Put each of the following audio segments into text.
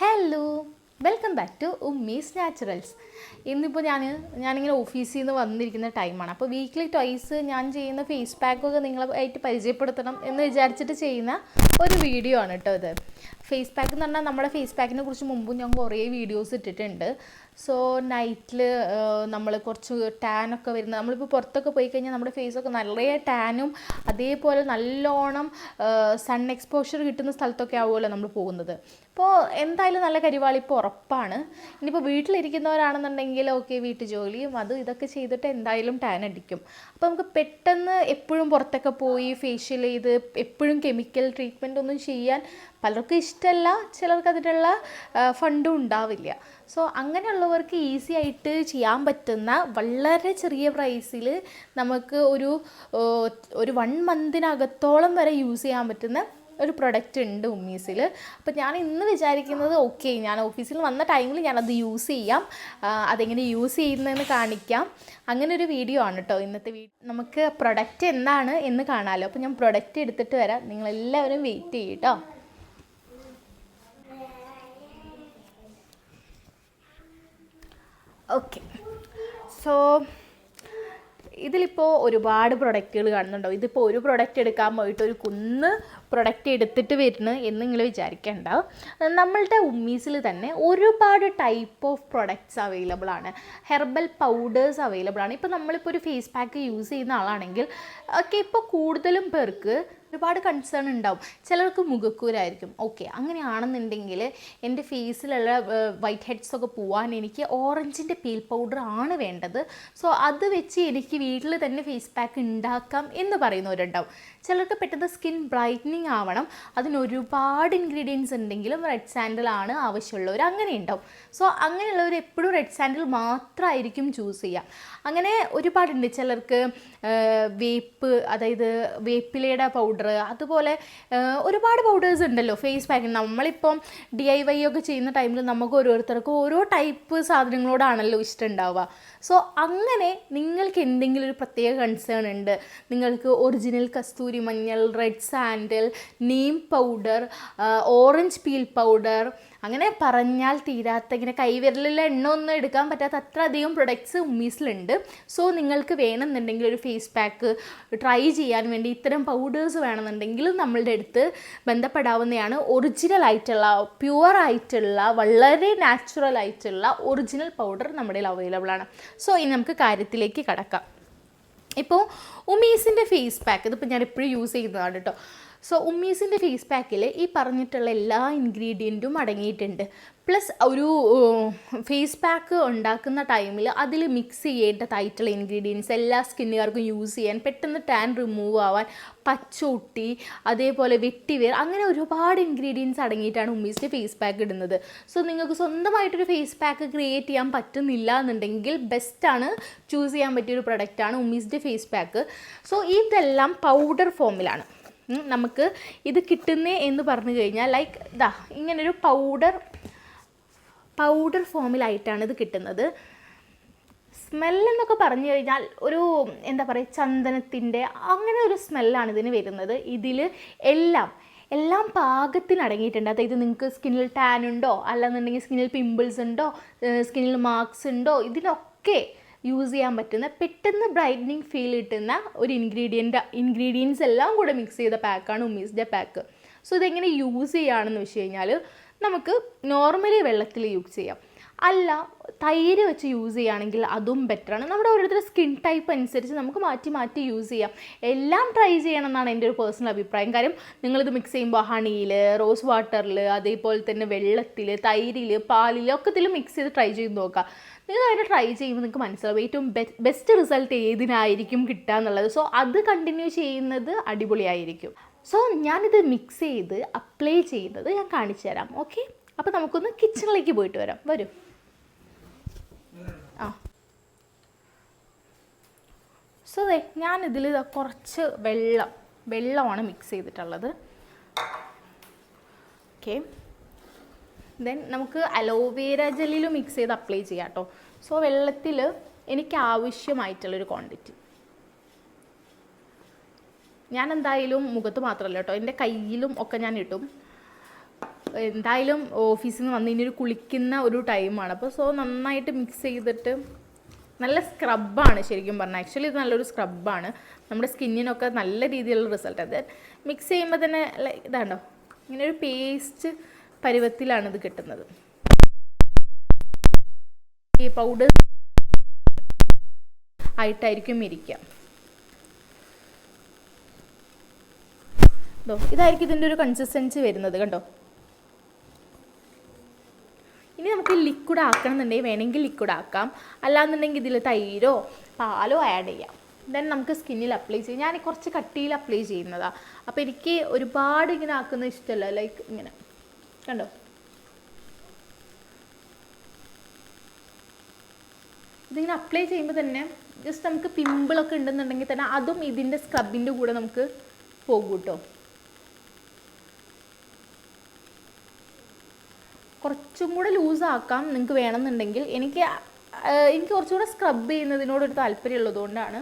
Hello welcome back to Ummees naturals ഇന്നിപ്പോൾ ഞാൻ ഞാനിങ്ങനെ ഓഫീസിൽ നിന്ന് വന്നിരിക്കുന്ന ടൈമാണ് അപ്പോൾ വീക്ക്ലി ട്വൈസ് ഞാൻ ചെയ്യുന്ന ഫേസ് പാക്കൊക്കെ നിങ്ങളായിട്ട് പരിചയപ്പെടുത്തണം എന്ന് വിചാരിച്ചിട്ട് ചെയ്യുന്ന ഒരു വീഡിയോ ആണ് കേട്ടോ ഇത്. ഫേസ് പാക്ക് എന്ന് പറഞ്ഞാൽ നമ്മുടെ ഫേസ് പാക്കിനെ കുറിച്ച് മുമ്പും ഞാൻ കുറേ വീഡിയോസ് ഇട്ടിട്ടുണ്ട്. സോ നൈറ്റിൽ നമ്മൾ കുറച്ച് ടാനൊക്കെ വരുന്ന നമ്മളിപ്പോൾ പുറത്തൊക്കെ പോയി കഴിഞ്ഞാൽ നമ്മുടെ ഫേസൊക്കെ നല്ല ടാനും അതേപോലെ നല്ലോണം സൺ എക്സ്പോഷർ കിട്ടുന്ന സ്ഥലത്തൊക്കെ ആവുമല്ലോ നമ്മൾ പോകുന്നത്. അപ്പോൾ എന്തായാലും നല്ല കരിവാളി കരിവാളിപ്പ് ഉറപ്പാണ്. ഇനിയിപ്പോൾ വീട്ടിലിരിക്കുന്നവരാണെന്നുണ്ടെങ്കിൽ ഓക്കെ വീട്ടു ജോലിയും അതും ഇതൊക്കെ ചെയ്തിട്ട് എന്തായാലും ടാൻ അടിക്കും. അപ്പോൾ നമുക്ക് പെട്ടെന്ന് എപ്പോഴും പുറത്തൊക്കെ പോയി ഫേഷ്യൽ ചെയ്ത് എപ്പോഴും കെമിക്കൽ ട്രീറ്റ്മെന്റ് ഒന്നും ചെയ്യാൻ പലർക്കും ഇഷ്ടമല്ല ചിലർക്ക് അതിനുള്ള ഫണ്ടും ഉണ്ടാവില്ല. സോ അങ്ങനെയുള്ളവർക്ക് ഈസി ആയിട്ട് ചെയ്യാൻ പറ്റുന്ന വളരെ ചെറിയ പ്രൈസിൽ നമുക്ക് ഒരു ഒരു വൺ മന്തിനകത്തോളം വരെ യൂസ് ചെയ്യാൻ പറ്റുന്ന ഒരു പ്രൊഡക്റ്റ് ഉണ്ട് ഉമ്മീസിൽ അപ്പോൾ ഞാൻ ഇന്ന് വിചാരിക്കുന്നത് ഓക്കെ ഞാൻ ഓഫീസിൽ വന്ന ടൈമിൽ ഞാനത് യൂസ് ചെയ്യാം. അതെങ്ങനെ യൂസ് ചെയ്യുന്നതെന്ന് കാണിക്കാം. അങ്ങനെ ഒരു വീഡിയോ ആണ് കേട്ടോ ഇന്നത്തെ വീഡിയോ നമുക്ക് പ്രൊഡക്റ്റ് എന്താണ് എന്ന് കാണാമല്ലോ അപ്പോൾ ഞാൻ പ്രൊഡക്റ്റ് എടുത്തിട്ട് വരാം. നിങ്ങളെല്ലാവരും വെയിറ്റ് ചെയ്യും കേട്ടോ ഓക്കെ സോ ഇതിലിപ്പോൾ ഒരുപാട് പ്രൊഡക്റ്റുകൾ കാണുന്നുണ്ടോ ഇതിപ്പോൾ ഒരു പ്രൊഡക്റ്റ് എടുക്കാൻ പോയിട്ട് ഒരു കുന്ന് പ്രൊഡക്റ്റ് എടുത്തിട്ട് വരുന്നത് എന്ന് നിങ്ങൾ വിചാരിക്കേണ്ട. നമ്മളുടെ ഉമ്മീസിൽ തന്നെ ഒരുപാട് ടൈപ്പ് ഓഫ് പ്രൊഡക്ട്സ് അവൈലബിൾ ആണ്. ഹെർബൽ പൗഡേഴ്സ് അവൈലബിൾ ആണ്. ഇപ്പോൾ നമ്മളിപ്പോൾ ഒരു ഫേസ് പാക്ക് യൂസ് ചെയ്യുന്ന ആളാണെങ്കിൽ ഒക്കെ ഇപ്പോൾ കൂടുതലും പേർക്ക് ഒരുപാട് കൺസേൺ ഉണ്ടാവും. ചിലർക്ക് മുഖക്കൂരായിരിക്കും. ഓക്കെ അങ്ങനെയാണെന്നുണ്ടെങ്കിൽ എന്റെ ഫേസിലുള്ള വൈറ്റ് ഹെഡ്സ് ഒക്കെ പോവാൻ എനിക്ക് ഓറഞ്ചിന്റെ പീൽ പൗഡർ ആണ് വേണ്ടത്. സോ അത് വെച്ച് എനിക്ക് വീട്ടിൽ തന്നെ ഫേസ് പാക്ക് ഉണ്ടാക്കാം എന്ന് പറയുന്നവരുണ്ടാവും. ചിലർക്ക് പെട്ടെന്ന് സ്കിൻ ബ്രൈറ്റനിങ് ആവണം. അതിന് ഒരുപാട് ഇൻഗ്രീഡിയൻസ് ഉണ്ടെങ്കിലും റെഡ് സാൻഡിൽ ആണ് ആവശ്യമുള്ളവർ അങ്ങനെ ഉണ്ടാവും. സോ അങ്ങനെയുള്ളവർ എപ്പോഴും റെഡ് സാൻഡിൽ മാത്രമായിരിക്കും ചൂസ് ചെയ്യുക. അങ്ങനെ ഒരുപാടുണ്ട്. ചിലർക്ക് വേപ്പ് അതായത് വേപ്പിലയുടെ പൗഡർ അതുപോലെ ഒരുപാട് പൗഡേഴ്സ് ഉണ്ടല്ലോ. ഫേസ് പാക്ക് നമ്മളിപ്പം ഡി ഐ വൈ ഒക്കെ ചെയ്യുന്ന ടൈമിൽ നമുക്ക് ഓരോരുത്തർക്കും ഓരോ ടൈപ്പ് സാധനങ്ങളോടാണല്ലോ ഇഷ്ടം ഉണ്ടാവുക സോ അങ്ങനെ നിങ്ങൾക്ക് എന്തെങ്കിലും ഒരു പ്രത്യേക കൺസേൺ ഉണ്ട് നിങ്ങൾക്ക് ഒറിജിനൽ കസ്തൂരി മഞ്ഞൾ red sandal neem powder orange peel powder അങ്ങനെ പറഞ്ഞാൽ തീരാത്ത ഇങ്ങനെ കൈവിരലിലെ എണ്ണ ഒന്നും എടുക്കാൻ പറ്റാത്ത അത്ര അധികം പ്രൊഡക്ട്സ് ഉമ്മീസിലുണ്ട്. സോ നിങ്ങൾക്ക് വേണമെന്നുണ്ടെങ്കിൽ ഒരു ഫേസ് പാക്ക് ട്രൈ ചെയ്യാൻ വേണ്ടി ഇത്തരം പൗഡേഴ്സ് വേണമെന്നുണ്ടെങ്കിൽ നമ്മളുടെ അടുത്ത് ബന്ധപ്പെടാവുന്നതാണ് ഒറിജിനൽ ആയിട്ടുള്ള പ്യുവർ ആയിട്ടുള്ള വളരെ നാച്ചുറൽ ആയിട്ടുള്ള ഒറിജിനൽ പൗഡർ നമ്മുടെ അവൈലബിൾ ആണ്. സോ ഇനി നമുക്ക് കാര്യത്തിലേക്ക് കടക്കാം. ഇപ്പോൾ ഉമീസിന്റെ ഫേസ് പാക്ക് ഇതിപ്പോൾ ഞാൻ എപ്പോഴും യൂസ് ചെയ്യുന്നതാണ് കേട്ടോ സോ ഉമ്മീസിന്റെ ഫേസ് പാക്കിൽ ഈ പറഞ്ഞിട്ടുള്ള എല്ലാ ഇൻഗ്രീഡിയന്റും അടങ്ങിയിട്ടുണ്ട്. പ്ലസ് ഒരു ഫേസ് പാക്ക് ഉണ്ടാക്കുന്ന ടൈമിൽ അതിൽ മിക്സ് ചെയ്യേണ്ടതായിട്ടുള്ള ഇൻഗ്രീഡിയൻസ് എല്ലാ സ്കിന്നുകാർക്കും യൂസ് ചെയ്യാൻ പെട്ടെന്ന് ടാൻ റിമൂവ് ആവാൻ പച്ചൊട്ടി അതേപോലെ വെട്ടിവേർ അങ്ങനെ ഒരുപാട് ഇൻഗ്രീഡിയൻസ് അടങ്ങിയിട്ടാണ് ഉമ്മീസിന്റെ ഫേസ് പാക്ക് ഇടുന്നത്. സോ നിങ്ങൾക്ക് സ്വന്തമായിട്ടൊരു ഫേസ് പാക്ക് ക്രിയേറ്റ് ചെയ്യാൻ പറ്റുന്നില്ല എന്നുണ്ടെങ്കിൽ ബെസ്റ്റാണ് ചൂസ് ചെയ്യാൻ പറ്റിയൊരു പ്രൊഡക്റ്റാണ് ഉമ്മീസിന്റെ ഫേസ് പാക്ക് സോ ഇതെല്ലാം പൗഡർ ഫോമിലാണ് നമുക്ക് ഇത് കിട്ടുന്നേ എന്ന് പറഞ്ഞു കഴിഞ്ഞാൽ ലൈക്ക് ഇതാ ഇങ്ങനൊരു പൗഡർ പൗഡർ ഫോമിലായിട്ടാണ് ഇത് കിട്ടുന്നത്. സ്മെല്ലെന്നൊക്കെ പറഞ്ഞു കഴിഞ്ഞാൽ ഒരു എന്താ പറയുക ചന്ദനത്തിന്റെ അങ്ങനെ ഒരു സ്മെല്ലാണ് ഇതിന് വരുന്നത്. ഇതിൽ എല്ലാം എല്ലാം പാകത്തിന് അടങ്ങിയിട്ടുണ്ട്. അതായത് നിങ്ങൾക്ക് സ്കിന്നിൽ ടാൻ ഉണ്ടോ? അല്ലെന്നുണ്ടെങ്കിൽ സ്കിന്നിൽ പിമ്പിൾസ് ഉണ്ടോ? സ്കിന്നിൽ മാർക്സ് ഉണ്ടോ? ഇതിനൊക്കെ യൂസ് ചെയ്യാൻ പറ്റുന്ന പെട്ടെന്ന് ബ്രൈറ്റനിങ് ഫീൽ കിട്ടുന്ന ഒരു ഇൻഗ്രീഡിയന്റ് ഇൻഗ്രീഡിയൻസ് എല്ലാം കൂടെ മിക്സ് ചെയ്ത പാക്കാണ് ഉമ്മീസിന്റെ പാക്ക് സോ ഇതെങ്ങനെ യൂസ് ചെയ്യുകയാണെന്ന് വെച്ച് കഴിഞ്ഞാൽ നമുക്ക് നോർമലി വെള്ളത്തിൽ യൂസ് ചെയ്യാം. അല്ല തൈര് വെച്ച് യൂസ് ചെയ്യുകയാണെങ്കിൽ അതും ബെറ്ററാണ് നമ്മുടെ ഓരോരുത്തരുടെ സ്കിൻ ടൈപ്പ് അനുസരിച്ച് നമുക്ക് മാറ്റി മാറ്റി യൂസ് ചെയ്യാം. എല്ലാം ട്രൈ ചെയ്യണം എന്നാണ് എന്റെ ഒരു പേഴ്സണൽ അഭിപ്രായം. കാര്യം നിങ്ങളിത് മിക്സ് ചെയ്യുമ്പോൾ ഹണിയിൽ റോസ് വാട്ടറിൽ അതേപോലെ തന്നെ വെള്ളത്തിൽ തൈരിൽ പാലിൽ ഒക്കെ ഇതിൽ മിക്സ് ചെയ്ത് ട്രൈ ചെയ്ത് നോക്കാം നിങ്ങൾ അതിനെ ട്രൈ ചെയ്യുമ്പോൾ നിങ്ങൾക്ക് മനസ്സിലാവും ഏറ്റവും ബെസ്റ്റ് റിസൾട്ട് ഏതിനായിരിക്കും കിട്ടുക എന്നുള്ളത്. സോ അത് കണ്ടിന്യൂ ചെയ്യുന്നത് അടിപൊളിയായിരിക്കും. സോ ഞാനിത് മിക്സ് ചെയ്ത് അപ്ലൈ ചെയ്യുന്നത് ഞാൻ കാണിച്ചു തരാം ഓക്കെ അപ്പോൾ നമുക്കൊന്ന് കിച്ചണിലേക്ക് പോയിട്ട് വരാം. വരൂ ആ സോ ദേ ഞാനിതിൽ കുറച്ച് വെള്ളം വെള്ളമാണ് മിക്സ് ചെയ്തിട്ടുള്ളത്. ഓക്കെ ദെൻ നമുക്ക് അലോവേര ജെല്ലിൽ മിക്സ് ചെയ്ത് അപ്ലൈ ചെയ്യാം കേട്ടോ സോ വെള്ളത്തിൽ എനിക്ക് ആവശ്യമായിട്ടുള്ളൊരു ക്വാണ്ടിറ്റി ഞാൻ എന്തായാലും മുഖത്ത് മാത്രമല്ല കേട്ടോ എന്റെ കയ്യിലും ഒക്കെ ഞാൻ ഇട്ടും എന്തായാലും ഓഫീസിൽ നിന്ന് വന്ന് ഇനി ഒരു കുളിക്കുന്ന ഒരു ടൈമാണ് അപ്പോൾ സോ നന്നായിട്ട് മിക്സ് ചെയ്തിട്ട് നല്ല സ്ക്രബാണ് ശരിക്കും പറഞ്ഞാൽ ആക്ച്വലി ഇത് നല്ലൊരു സ്ക്രബാണ് നമ്മുടെ സ്കിന്നിനൊക്കെ നല്ല രീതിയിലുള്ള റിസൾട്ട് അത് മിക്സ് ചെയ്യുമ്പോൾ തന്നെ ഇതാണ്ടോ? ഇങ്ങനെ ഒരു പേസ്റ്റ് പരുവത്തിലാണ് ഇത് കിട്ടുന്നത്. ഈ പൗഡർ ആയിട്ടായിരിക്കും ഇരിക്കുക. ഇതായിരിക്കും ഇതിന്റെ ഒരു കൺസിസ്റ്റൻസി വരുന്നത് കണ്ടോ? ഇനി നമുക്ക് ലിക്വിഡ് ആക്കണം എന്നുണ്ടെങ്കിൽ വേണമെങ്കിൽ ലിക്വിഡ് ആക്കാം. അല്ലാന്നുണ്ടെങ്കിൽ ഇതിൽ തൈരോ പാലോ ആഡ് ചെയ്യാം. ദെൻ നമുക്ക് സ്കിന്നിൽ അപ്ലൈ ചെയ്യാം. ഞാൻ കുറച്ച് കട്ടിയിൽ അപ്ലൈ ചെയ്യുന്നതാണ് അപ്പോൾ എനിക്ക് ഒരുപാട് ഇങ്ങനെ ആക്കുന്ന ഇഷ്ടമല്ല. ലൈക്ക് ഇങ്ങനെ. കണ്ടോ? ഇതിങ്ങനെ അപ്ലൈ ചെയ്യുമ്പോൾ തന്നെ ജസ്റ്റ് നമുക്ക് പിമ്പിളൊക്കെ ഉണ്ടെന്നുണ്ടെങ്കിൽ തന്നെ അതും ഇതിന്റെ സ്ക്രബിന്റെ കൂടെ നമുക്ക് പോകും കേട്ടോ കുറച്ചും കൂടെ ലൂസാക്കാം നിങ്ങൾക്ക് വേണമെന്നുണ്ടെങ്കിൽ. എനിക്ക് എനിക്ക് കുറച്ചുകൂടെ സ്ക്രബ് ചെയ്യുന്നതിനോടൊരു താല്പര്യം ഉള്ളതുകൊണ്ടാണ്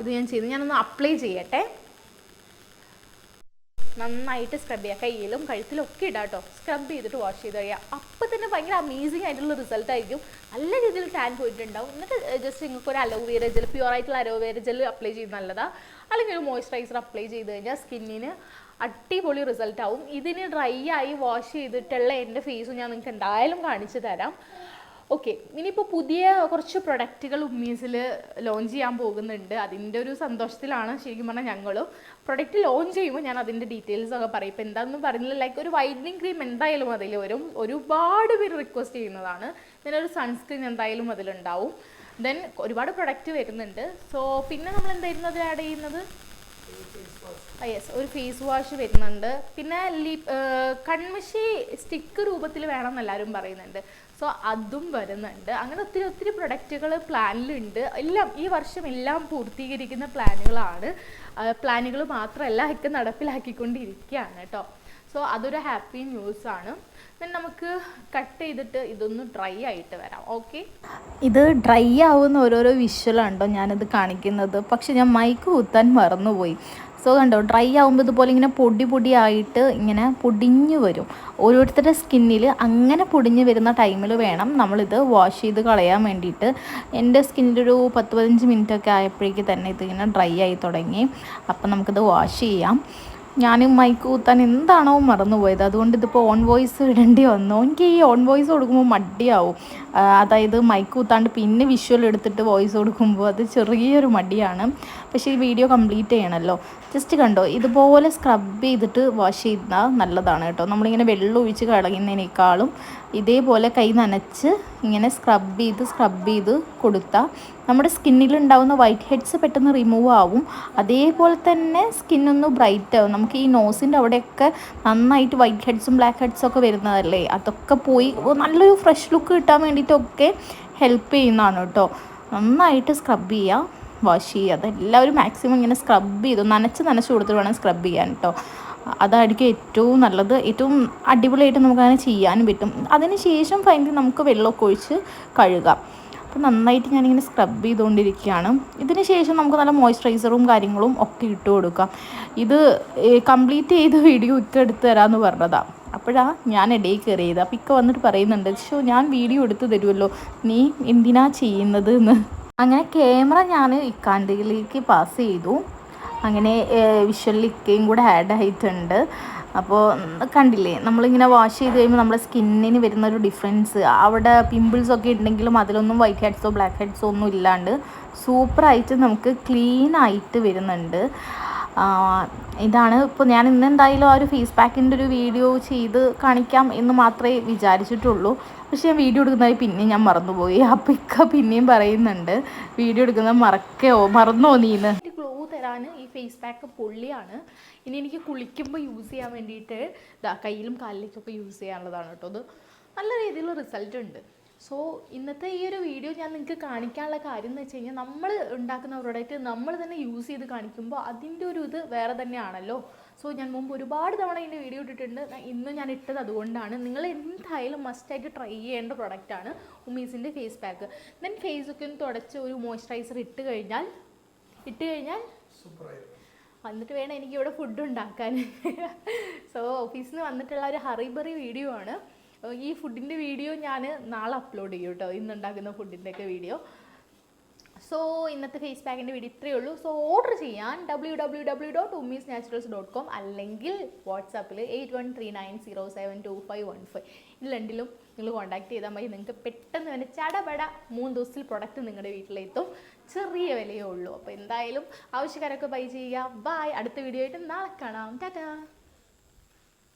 ഇത് ഞാൻ ചെയ്യുന്നത്. ഞാനൊന്ന് അപ്ലൈ ചെയ്യട്ടെ. നന്നായിട്ട് സ്ക്രബ് ചെയ്യുക. കയ്യിലും കഴുത്തിലും ഒക്കെ ഇടാം കേട്ടോ സ്ക്രബ് ചെയ്തിട്ട് വാഷ് ചെയ്ത് കഴിയുക. അപ്പം തന്നെ ഭയങ്കര അമേസിങ് ആയിട്ടുള്ള റിസൾട്ട് ആയിരിക്കും. നല്ല രീതിയിൽ ടാൻ പോയിട്ടുണ്ടാവും. എന്നിട്ട് ജസ്റ്റ് നിങ്ങൾക്ക് ഒരു അലോവേര ജെൽ പ്യുവർ ആയിട്ടുള്ള അലോവേര ജെൽ അപ്ലൈ ചെയ്ത് നല്ലതാണ് അല്ലെങ്കിൽ ഒരു മോയ്സ്ചറൈസർ അപ്ലൈ ചെയ്ത് കഴിഞ്ഞാൽ സ്കിന്നിന് അടിപൊളി റിസൾട്ട് ആവും ഇതിന് ഡ്രൈ ആയി വാഷ് ചെയ്തിട്ടുള്ള എന്റെ ഫേസും ഞാൻ നിങ്ങൾക്ക് എന്തായാലും കാണിച്ചു തരാം. ഓക്കെ ഇനിയിപ്പോൾ പുതിയ കുറച്ച് പ്രൊഡക്റ്റുകൾ ഉമ്മീസിൽ ലോഞ്ച് ചെയ്യാൻ പോകുന്നുണ്ട്. അതിന്റെ ഒരു സന്തോഷത്തിലാണ് ശരിക്കും പറഞ്ഞാൽ ഞങ്ങളും. പ്രൊഡക്റ്റ് ലോഞ്ച് ചെയ്യുമ്പോൾ ഞാൻ അതിന്റെ ഡീറ്റെയിൽസ് ഒക്കെ പറയും. ഇപ്പോൾ എന്താണെന്ന് പറഞ്ഞില്ല ലൈക്ക് ഒരു വൈറ്റനിങ് ക്രീം എന്തായാലും അതിൽ വരും. ഒരുപാട് പേര് റിക്വസ്റ്റ് ചെയ്യുന്നതാണ്. പിന്നെ ഒരു സൺസ്ക്രീൻ എന്തായാലും അതിലുണ്ടാവും. ദെൻ ഒരുപാട് പ്രൊഡക്റ്റ് വരുന്നുണ്ട്. സോ പിന്നെ നമ്മൾ എന്തായിരുന്നു അതിൽ ആഡ് ചെയ്യുന്നത്? യെസ് ഒരു ഫേസ് വാഷ് വരുന്നുണ്ട്. പിന്നെ ലിപ് കൺമഷി സ്റ്റിക്ക് രൂപത്തിൽ വേണം എന്ന് എല്ലാവരും പറയുന്നുണ്ട്. സോ അതും വരുന്നുണ്ട്. അങ്ങനെ ഒത്തിരി ഒത്തിരി പ്രൊഡക്റ്റുകൾ പ്ലാനിലുണ്ട്. എല്ലാം ഈ വർഷം എല്ലാം പൂർത്തീകരിക്കുന്ന പ്ലാനുകളാണ്. പ്ലാനുകൾ മാത്രമല്ല ഒക്കെ നടപ്പിലാക്കിക്കൊണ്ടിരിക്കുകയാണ് കേട്ടോ സോ അതൊരു ഹാപ്പി ആണ് then നമുക്ക് കട്ട് ചെയ്തിട്ട് ഇതൊന്ന് ഡ്രൈ ആയിട്ട് വരാം. ഓക്കെ? ഇത് ഡ്രൈ ആവുന്ന ഓരോരോ ഞാൻ ഞാനിത് കാണിക്കുന്നത്. പക്ഷെ ഞാൻ മൈക്ക് കുത്താൻ മറന്നുപോയി. സോ കണ്ടോ ഡ്രൈ ആകുമ്പോൾ ഇതുപോലെ ഇങ്ങനെ പൊടി പൊടിയായിട്ട് ഇങ്ങനെ പൊടിഞ്ഞു വരും. ഓരോരുത്തരുടെ സ്കിന്നിൽ അങ്ങനെ പൊടിഞ്ഞു വരുന്ന ടൈമിൽ വേണം നമ്മളിത് വാഷ് ചെയ്ത് കളയാൻ വേണ്ടിയിട്ട്. എന്റെ സ്കിന്നിലൊരു പത്ത് പതിനഞ്ച് മിനിറ്റ് ഒക്കെ ആയപ്പോഴേക്ക് തന്നെ ഇതിങ്ങനെ ഡ്രൈ ആയി തുടങ്ങി. അപ്പം നമുക്കിത് വാഷ് ചെയ്യാം. ഞാൻ മൈക്ക് കൂത്താൻ എന്താണോ മറന്നുപോയത്. അതുകൊണ്ട് ഇതിപ്പോൾ ഓൺ വോയിസ് ഇടേണ്ടി വന്നു. എനിക്ക് ഈ ഓൺ വോയിസ് കൊടുക്കുമ്പോൾ മടിയാവും. അതായത് മൈക്ക് കൂത്താണ്ട് പിന്നെ വിഷ്വൽ എടുത്തിട്ട് വോയിസ് കൊടുക്കുമ്പോൾ അത് ചെറിയൊരു മടിയാണ്. പക്ഷേ ഈ വീഡിയോ കംപ്ലീറ്റ് ചെയ്യണമല്ലോ ജസ്റ്റ് കണ്ടോ ഇതുപോലെ സ്ക്രബ് ചെയ്തിട്ട് വാഷ് ചെയ്താൽ നല്ലതാണ് കേട്ടോ. നമ്മളിങ്ങനെ വെള്ളം ഒഴിച്ച് കളയുന്നതിനേക്കാളും ഇതേപോലെ കൈ നനച്ച് ഇങ്ങനെ സ്ക്രബ് ചെയ്ത് സ്ക്രബ് ചെയ്ത് കൊടുത്താൽ നമ്മുടെ സ്കിന്നിൽ ഉണ്ടാകുന്ന വൈറ്റ് ഹെഡ്സ് പെട്ടെന്ന് റിമൂവ് ആവും. അതേപോലെ തന്നെ സ്കിന്നൊന്ന് ബ്രൈറ്റ് ആവും. നമുക്ക് ഈ നോസിന്റെ അവിടെയൊക്കെ നന്നായിട്ട് വൈറ്റ് ഹെഡ്സും ബ്ലാക്ക് ഹെഡ്സും ഒക്കെ വരുന്നതല്ലേ? അതൊക്കെ പോയി നല്ലൊരു ഫ്രഷ് ലുക്ക് കിട്ടാൻ വേണ്ടിയിട്ടൊക്കെ ഹെൽപ്പ് ചെയ്യുന്നതാണ് കേട്ടോ. നന്നായിട്ട് സ്ക്രബ് ചെയ്യുക വാഷ് ചെയ്യുക. അതെല്ലാവരും മാക്സിമം ഇങ്ങനെ സ്ക്രബ് ചെയ്തു നനച്ച് നനച്ച് കൊടുത്തിട്ട് വേണം സ്ക്രബ് ചെയ്യാൻ കേട്ടോ. അതായിരിക്കും ഏറ്റവും നല്ലത്. ഏറ്റവും അടിപൊളിയായിട്ട് നമുക്കങ്ങനെ ചെയ്യാനും പറ്റും. അതിന് ശേഷം ഫൈനലി നമുക്ക് വെള്ളമൊക്കെ ഒഴിച്ച് കഴുകാം. അപ്പോൾ നന്നായിട്ട് ഞാനിങ്ങനെ സ്ക്രബ് ചെയ്തുകൊണ്ടിരിക്കുകയാണ്. ഇതിന് ശേഷം നമുക്ക് നല്ല മോയ്സ്ചറൈസറും കാര്യങ്ങളും ഒക്കെ ഇട്ട് കൊടുക്കാം. ഇത് കംപ്ലീറ്റ് ചെയ്ത് വീഡിയോ ഇക്ക എടുത്ത് തരാമെന്ന് പറഞ്ഞതാണ് അപ്പോഴാണ് ഞാൻ ഇടയിൽ കയറിയത്. അപ്പോൾ ഇക്ക വന്നിട്ട് പറയുന്നുണ്ട് ഷോ ഞാൻ വീഡിയോ എടുത്ത് തരുമല്ലോ നീ എന്തിനാ ചെയ്യുന്നത്? എന്ന്. അങ്ങനെ ക്യാമറ ഞാൻ ഇക്കാണ്ടിലേക്ക് പാസ് ചെയ്തു. അങ്ങനെ വിഷ്വലിൽ ഇക്കയും കൂടെ ആഡ് ആയിട്ടുണ്ട്. അപ്പോൾ കണ്ടില്ലേ നമ്മളിങ്ങനെ വാഷ് ചെയ്ത് കഴിയുമ്പോൾ നമ്മുടെ സ്കിന്നിന് വരുന്ന ഒരു ഡിഫറൻസ് അവിടെ പിമ്പിൾസ് ഒക്കെ ഉണ്ടെങ്കിലും അതിലൊന്നും വൈറ്റ് ഹെഡ്സോ ബ്ലാക്ക് ഹെഡ്സോ ഒന്നും ഇല്ലാണ്ട് സൂപ്പറായിട്ട് നമുക്ക് ക്ലീൻ ആയിട്ട് വരുന്നുണ്ട്. ഇതാണ് ഇപ്പോൾ ഞാൻ ഇന്ന് എന്തായാലും ആ ഒരു ഫേസ് പാക്കിന്റെ ഒരു വീഡിയോ ചെയ്ത് കാണിക്കാം എന്ന് മാത്രമേ വിചാരിച്ചിട്ടുള്ളൂ. പക്ഷേ ഞാൻ വീഡിയോ എടുക്കുന്നതായി പിന്നെ ഞാൻ മറന്നുപോയി. അപ്പം ഇക്ക പിന്നെയും പറയുന്നുണ്ട് വീഡിയോ എടുക്കുന്നത് മറക്കോ? മറന്നോ നീന്ന് ഗ്ലോ തരാൻ ഈ ഫേസ് പാക്ക് പൊള്ളിയാണ്. ഇനി എനിക്ക് കുളിക്കുമ്പോൾ യൂസ് ചെയ്യാൻ വേണ്ടിയിട്ട് കയ്യിലും കാലിലേക്കൊക്കെ യൂസ് ചെയ്യാനുള്ളതാണ് കേട്ടോ. അത് നല്ല രീതിയിലുള്ള റിസൾട്ട് ഉണ്ട്. സോ ഇന്നത്തെ ഈ ഒരു വീഡിയോ ഞാൻ നിങ്ങൾക്ക് കാണിക്കാനുള്ള കാര്യം എന്ന് വെച്ച് കഴിഞ്ഞാൽ നമ്മൾ ഉണ്ടാക്കുന്ന പ്രോഡക്റ്റ് നമ്മൾ തന്നെ യൂസ് ചെയ്ത് കാണിക്കുമ്പോൾ അതിന്റെ ഒരു ഇത് വേറെ തന്നെയാണല്ലോ. സോ ഞാൻ മുമ്പ് ഒരുപാട് തവണ ഇതിന്റെ വീഡിയോ ഇട്ടിട്ടുണ്ട്. ഇന്ന് ഞാൻ ഇട്ടത് അതുകൊണ്ടാണ്. നിങ്ങൾ എന്തായാലും മസ്റ്റായിട്ട് ട്രൈ ചെയ്യേണ്ട പ്രൊഡക്റ്റാണ് ഉമീസിന്റെ ഫേസ് പാക്ക് ദെൻ ഫേസൊക്കെ ഒന്ന് തുടച്ച് ഒരു മോയ്സ്ചറൈസർ ഇട്ട് കഴിഞ്ഞാൽ ഇട്ട് കഴിഞ്ഞാൽ വന്നിട്ട് വേണം എനിക്ക് ഇവിടെ ഫുഡ് ഉണ്ടാക്കാൻ. സോ ഓഫീസിൽ നിന്ന് വന്നിട്ടുള്ള ഒരു ഹറിബറി വീഡിയോ ആണ്. ഈ ഫുഡിന്റെ വീഡിയോ ഞാൻ നാളെ അപ്ലോഡ് ചെയ്യും കേട്ടോ ഇന്നുണ്ടാക്കുന്ന ഫുഡിന്റെയൊക്കെ വീഡിയോ സോ ഇന്നത്തെ ഫേസ് പാക്കിന്റെ വീഡിയോ ഇത്രയേ ഉള്ളൂ. സോ ഓർഡർ ചെയ്യാൻ W W W dot Ummees naturals dot com അല്ലെങ്കിൽ വാട്സാപ്പിൽ eight one three nine zero seven two five one five ഇത് രണ്ടിലും നിങ്ങൾ കോൺടാക്ട് ചെയ്താൽ മതി. നിങ്ങൾക്ക് പെട്ടെന്ന് തന്നെ ചടപട മൂന്ന് ദിവസത്തിൽ പ്രൊഡക്റ്റ് നിങ്ങളുടെ വീട്ടിലെത്തും. ചെറിയ വിലയേ ഉള്ളൂ. അപ്പോൾ എന്തായാലും ആവശ്യക്കാരൊക്കെ ബൈ ചെയ്യുക. ബൈ അടുത്ത വീഡിയോ ആയിട്ട് നാളെ കാണാം. ടാറ്റാ